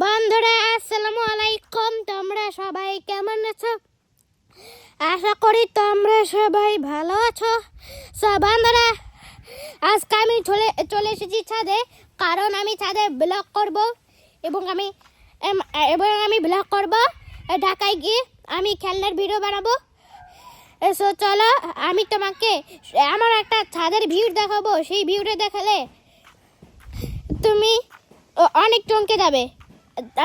বন্ধুরা, আসসালামু আলাইকুম। তোমরা সবাই কেমন আছো? আশা করি তোমরা সবাই ভালো আছো। বন্ধুরা, আজকে আমি চলে চলে এসেছি ছাদে, কারণ আমি ছাদে ব্লগ করব এবং আমি এবং আমি ব্লগ করব। ঢাকায় গিয়ে আমি খেলনার ভিডিও বানাবো। সো চলো, আমি তোমাকে, আমার একটা ছাদের ভিউ দেখাবো। সেই ভিউটা দেখালে তুমি অনেক চমকে যাবে।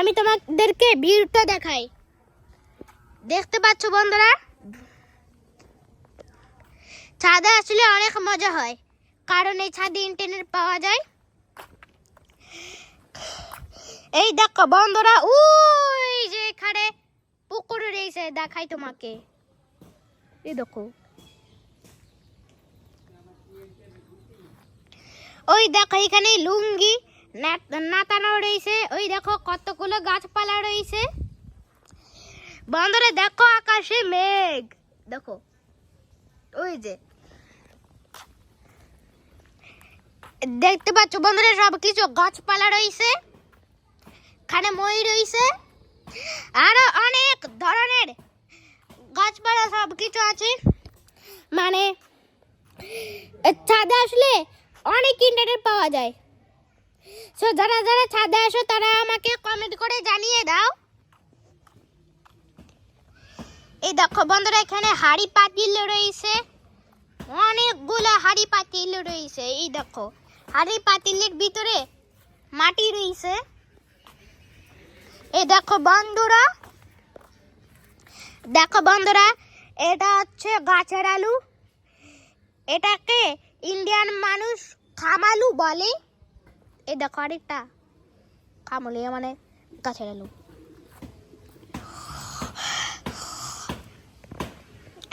আমি তোমাদেরকে ভিউটা দেখাই। দেখতে পাচ্ছ বন্ধুরা? ছাদে আসলে অনেক মজা হয়, কারণ এই ছাদে ইন্টারনেট পাওয়া যায়। এই দেখো বন্ধুরা, ওই যে এখানে পুকুর রয়েছে, দেখাই তোমাকে। এই দেখো। ওই দেখো, এখানে লুঙ্গি নাতানো রয়েছে। ওই দেখো কতগুলো গাছপালা রয়েছে। বন্ধুরা, দেখো আকাশে মেঘ। দেখো, ওই যে। দেখতে পাচ্ছ বন্ধুরা সব কিছু গাছপালা রয়েছে। এখানে মই রয়েছে। আরও অনেক ধরনের গাছপালা সব কিছু আছে। মানে ছাদে আসলে অনেক ইন্টারনেট পাওয়া যায়। সো যারা যারা ছাদে আসো, তারা আমাকে কমেন্ট করে জানিয়ে দাও। এই দেখো বন্ধুরা, এখানে হাড়ি পাতিল রয়েছে। অনেকগুলো হাড়ি পাতিল রয়েছে, এই দেখো। হাড়ি পাতিলের ভিতরে মাটি রয়েছে। এই দেখো বন্ধুরা দেখো বন্ধুরা, এটা হচ্ছে গাছের আলু। এটাকে ইন্ডিয়ান মানুষ খামালু বলে। এই দেখো আরেকটা। খামলে মানে গাছের আলু।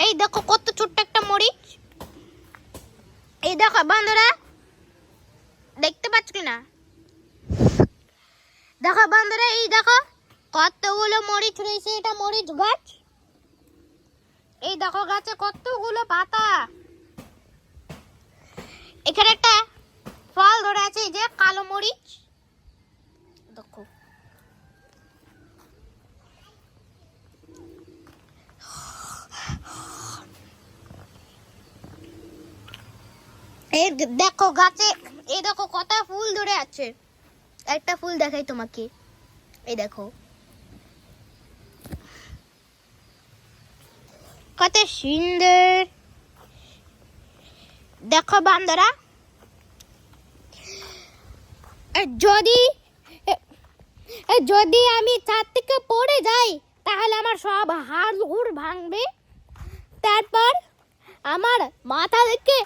এই দেখো কত ছোট্ট একটা মরিচ এই দেখো বন্ধুরা, দেখতে পাচ্ছ কি না দেখো বন্ধুরা, এই দেখো কতগুলো মরিচ রয়েছে এটা মরিচ গাছ। এই দেখো গাছে কতগুলো পাতা। এখানে একটা ফল ধরে আছে এই যে কালো মরিচ দেখো এই দেখো গাছে এই দেখো কত ফুল ধরে আছে। একটা ফুল দেখাই তোমাকে। এই দেখো। কত সুন্দর। দেখো বান্দরা। যদি যদি আমি ছাদ থেকে পড়ে যাই, তাহলে আমার সব হাড় হুড় ভাঙবে। তারপর আমার মাথা থেকে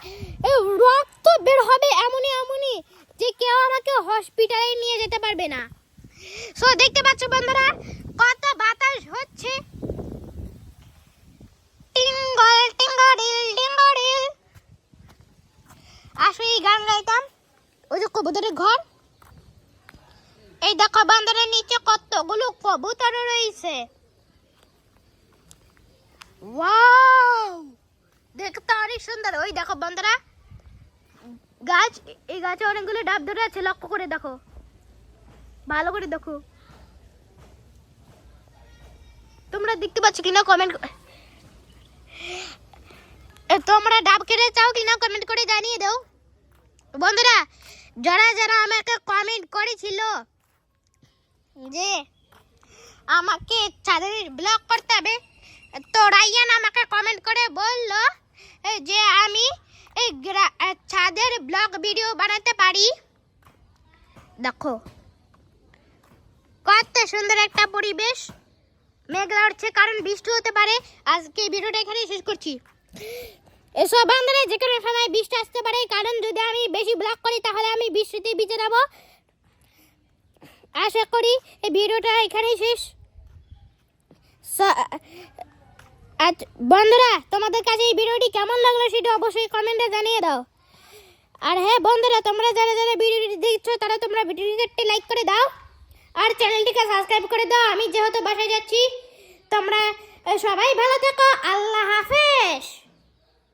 রক্ত বের হবে এমনই এমনই যে কেউ আমাকে হসপিটালে নিয়ে যেতে পারবে না। সো দেখতে পাচ্ছ বন্ধুরা, কত বাতাস হচ্ছে। টিঙ্গল টিঙ্গডিল টিঙ্গডিল আসো, এই গান গাইতাম। ওই যে কবুতরের ঘর। এই দেখো বান্দরের নিচে কতগুলো কবুতর রয়েছে। ওয়াও দেখতে অনেক সুন্দর। ওই দেখো বন্ধুরা, গাছ, এই গাছে অনেকগুলো ডাব ধরে আছে, লক্ষ্য করে দেখো। ভালো করে দেখো। তোমরা দেখতে পাচ্ছ কিনা কমেন্ট তোমরা ডাব কেটে চাও কিনা কমেন্ট করে জানিয়ে দাও। বন্ধুরা, যারা যারা আমাকে কমেন্ট করেছিল যে আমাকে ছাদের ব্লগ করতে হবে, তো রাইয়ান আমাকে কমেন্ট করে বলল যে আমি এই ছাদের ব্লগ ভিডিও বানাতে পারি। দেখো। কত সুন্দর একটা পরিবেশ। মেঘলা উঠছে, কারণ বৃষ্টি হতে পারে। আজকে ভিডিওটা এখানেই শেষ করছি। এসব বান্ধবে যে কোনো সময় বৃষ্টি আসতে পারে, কারণ যদি আমি বেশি ব্লগ করি, তাহলে আমি বৃষ্টিতে ভিজে যাব। আশা করি এই ভিডিওটা এখানেই শেষ। আজ বন্ধুরা, তোমাদের কাছে এই ভিডিওটি কেমন লাগল সেটা অবশ্যই কমেন্টে জানিয়ে দাও। আর হ্যাঁ বন্ধুরা, তোমরা যারা যারা ভিডিওটি দেখছ, তারা তোমরা ভিডিওটিকে লাইক করে দাও। আর চ্যানেলটিকে সাবস্ক্রাইব করে দাও। আমি যেহেতু বাসায় যাচ্ছি, তোমরা সবাই ভালো থেকো। আল্লাহ হাফেজ।